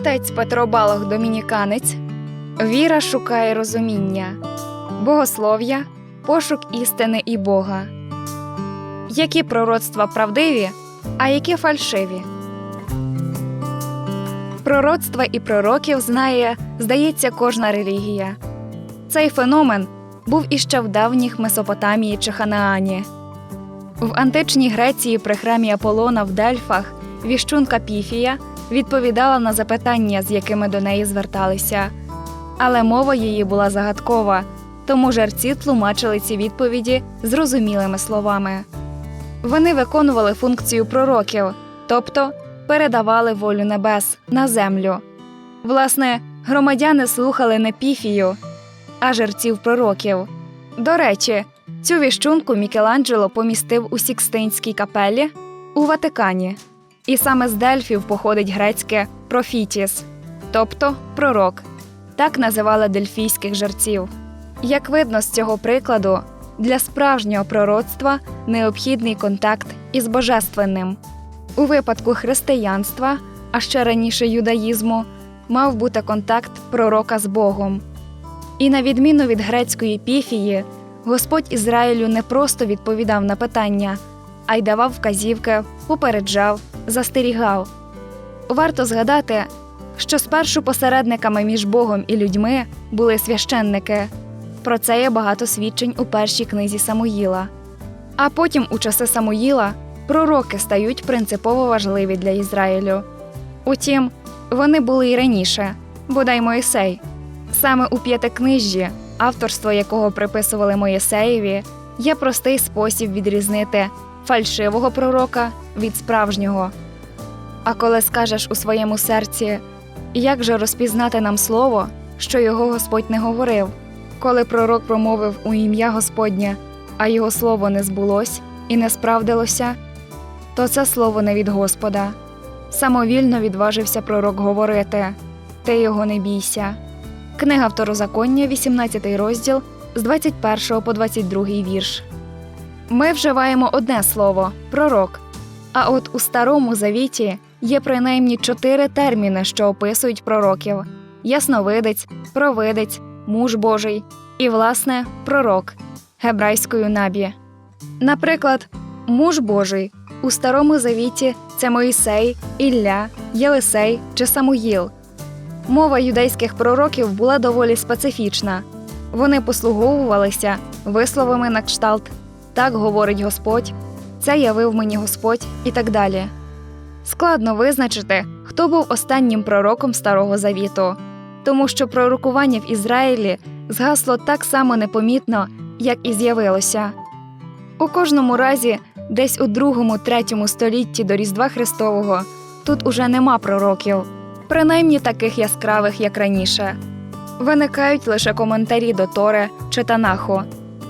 Отець Петро Балох Домініканець. Віра шукає розуміння, богослов'я, пошук істини і Бога. Які пророцтва правдиві, а які фальшиві? Пророцтва і пророків знає, здається, кожна релігія. Цей феномен був іще в давніх Месопотамії чи Ханаані. В античній Греції при храмі Аполлона в Дельфах віщунка Піфія відповідала на запитання, з якими до неї зверталися. Але мова її була загадкова, тому жерці тлумачили ці відповіді зрозумілими словами. Вони виконували функцію пророків, тобто передавали волю небес на землю. Власне, громадяни слухали не піфію, а жерців пророків. До речі, цю віщунку Мікеланджело помістив у Сікстинській капелі у Ватикані. І саме з Дельфів походить грецьке профітіс, тобто пророк. Так називали дельфійських жерців. Як видно з цього прикладу, для справжнього пророцтва необхідний контакт із божественним. У випадку християнства, а ще раніше юдаїзму, мав бути контакт пророка з Богом. І на відміну від грецької піфії, Господь Ізраїлю не просто відповідав на питання, а й давав вказівки, попереджав, застерігав. Варто згадати, що спершу посередниками між Богом і людьми були священники. Про це є багато свідчень у першій книзі Самуїла. А потім, у часи Самуїла, пророки стають принципово важливі для Ізраїлю. Утім, вони були й раніше, бодай Моїсей. Саме у п'ятикнижжі, авторство якого приписували Моїсеєві, є простий спосіб відрізнити фальшивого пророка від справжнього. А коли скажеш у своєму серці, як же розпізнати нам слово, що його Господь не говорив, коли пророк промовив у ім'я Господнє, а його слово не збулось і не справдилося, то це слово не від Господа. Самовільно відважився пророк говорити Ти його не бійся. Книга Второзаконня, 18 розділ з 21 по 22 вірш. Ми вживаємо одне слово пророк. А от у старому завіті є принаймні чотири терміни, що описують пророків: ясновидець, провидець, муж Божий і, власне, пророк гебрайською набі. Наприклад, муж Божий у старому завіті це Моїсей, Ілля, Єлисей чи Самуїл. Мова юдейських пророків була доволі специфічна. Вони послуговувалися висловами на кшталт так говорить Господь, це явив мені Господь і так далі. Складно визначити, хто був останнім пророком Старого Завіту, тому що пророкування в Ізраїлі згасло так само непомітно, як і з'явилося. У кожному разі, десь у другому, третьому столітті до Різдва Христового тут уже нема пророків, принаймні таких яскравих, як раніше. Виникають лише коментарі до Торе чи Танаху,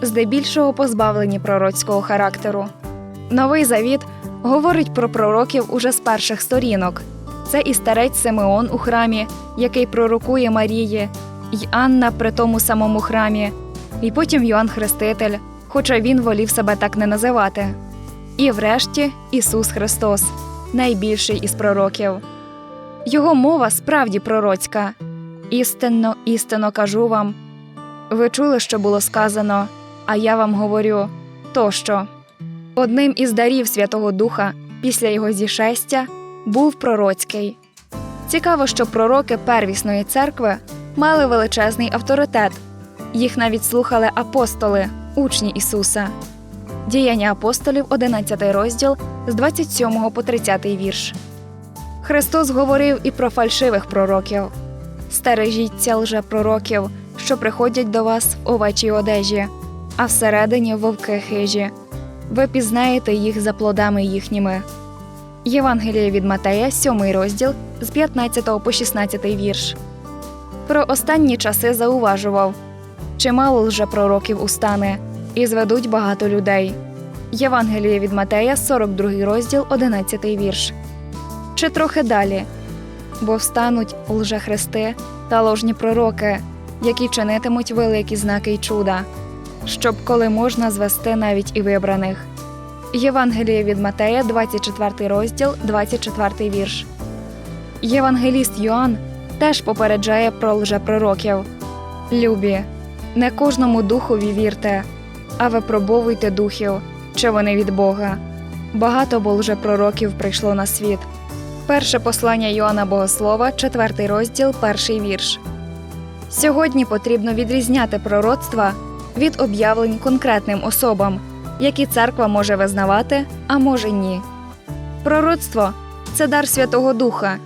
здебільшого позбавлені пророцького характеру. Новий завіт говорить про пророків уже з перших сторінок. Це і старець Симеон у храмі, який пророкує Марії, й Анна при тому самому храмі, і потім Йоанн Хреститель, хоча він волів себе так не називати. І врешті Ісус Христос, найбільший із пророків. Його мова справді пророцька. Істинно, істинно кажу вам. Ви чули, що було сказано, а я вам говорю тощо. Одним із дарів Святого Духа після його зішестя був пророцький. Цікаво, що пророки первісної церкви мали величезний авторитет. Їх навіть слухали апостоли, учні Ісуса. Діяння апостолів, 11 розділ з 27 по 30 вірш. Христос говорив і про фальшивих пророків. Стережіться лжепророків, що приходять до вас в овечій одежі, а всередині вовки хижі. Ви пізнаєте їх за плодами їхніми. Євангеліє від Матея, 7 розділ з 15 по 16 вірш. Про останні часи зауважував чимало лжепророків устане, і зведуть багато людей. Євангеліє від Матея, 42 розділ, 11 вірш. Чи трохи далі бо встануть лжехрести та ложні пророки, які чинитимуть великі знаки й чуда, щоб коли можна звести навіть і вибраних. Євангеліє від Матея, 24 розділ, 24 вірш. Євангеліст Йоанн теж попереджає про лжепророків. Любі, не кожному духові вірте, а випробовуйте духів, чи вони від Бога. Багато бо лжепророків прийшло на світ. Перше послання Йоанна Богослова, четвертий розділ, перший вірш. Сьогодні потрібно відрізняти пророцтва від об'явлень конкретним особам, які церква може визнавати, а може ні. Пророцтво це дар Святого Духа,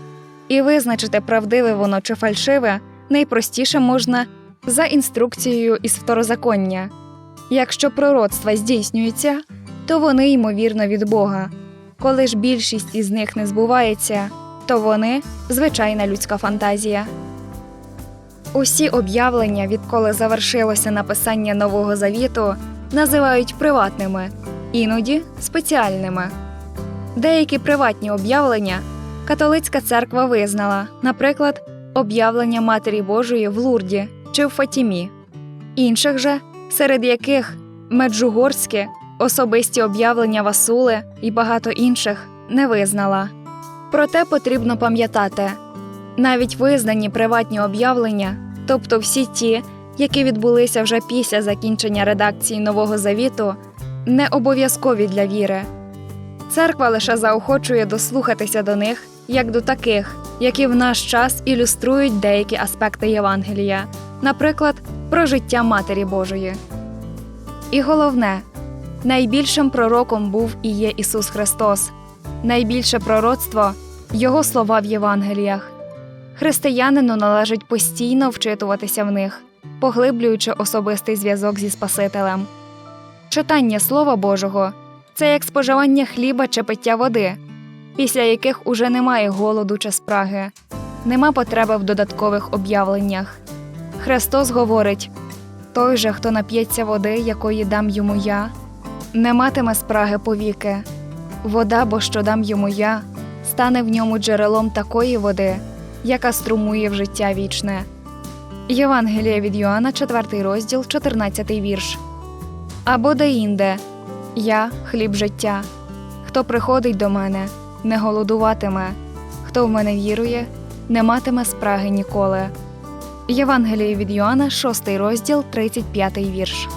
і визначити, правдиве воно чи фальшиве, найпростіше можна за інструкцією із второзаконня. Якщо пророцтва здійснюються, то вони ймовірно від Бога. Коли ж більшість із них не збувається, то вони звичайна людська фантазія. Усі об'явлення, відколи завершилося написання Нового Завіту, називають приватними, іноді спеціальними. Деякі приватні об'явлення католицька церква визнала, наприклад, об'явлення Матері Божої в Лурді чи в Фатімі, інших же, серед яких Меджугорське, особисті об'явлення Васули і багато інших, не визнала. Проте потрібно пам'ятати, навіть визнані приватні об'явлення, тобто всі ті, які відбулися вже після закінчення редакції Нового Завіту, не обов'язкові для віри. Церква лише заохочує дослухатися до них як до таких, які в наш час ілюструють деякі аспекти Євангелія, наприклад, про життя Матері Божої. І головне, найбільшим пророком був і є Ісус Христос, найбільше пророцтво Його слова в Євангеліях. Християнину належить постійно вчитуватися в них, поглиблюючи особистий зв'язок зі Спасителем. Читання Слова Божого це як споживання хліба чи пиття води, після яких уже немає голоду чи спраги, нема потреби в додаткових об'явленнях. Христос говорить той же, хто нап'ється води, якої дам йому я, не матиме спраги повіки. Вода, бо що дам йому я, стане в ньому джерелом такої води, яка струмує в життя вічне. Євангеліє від Йоанна, 4 розділ, 14 вірш. Або деінде Я хліб життя. Хто приходить до мене, не голодуватиме, хто в мене вірує, не матиме спраги ніколи. Євангеліє від Йоанна, 6 розділ, 35 вірш.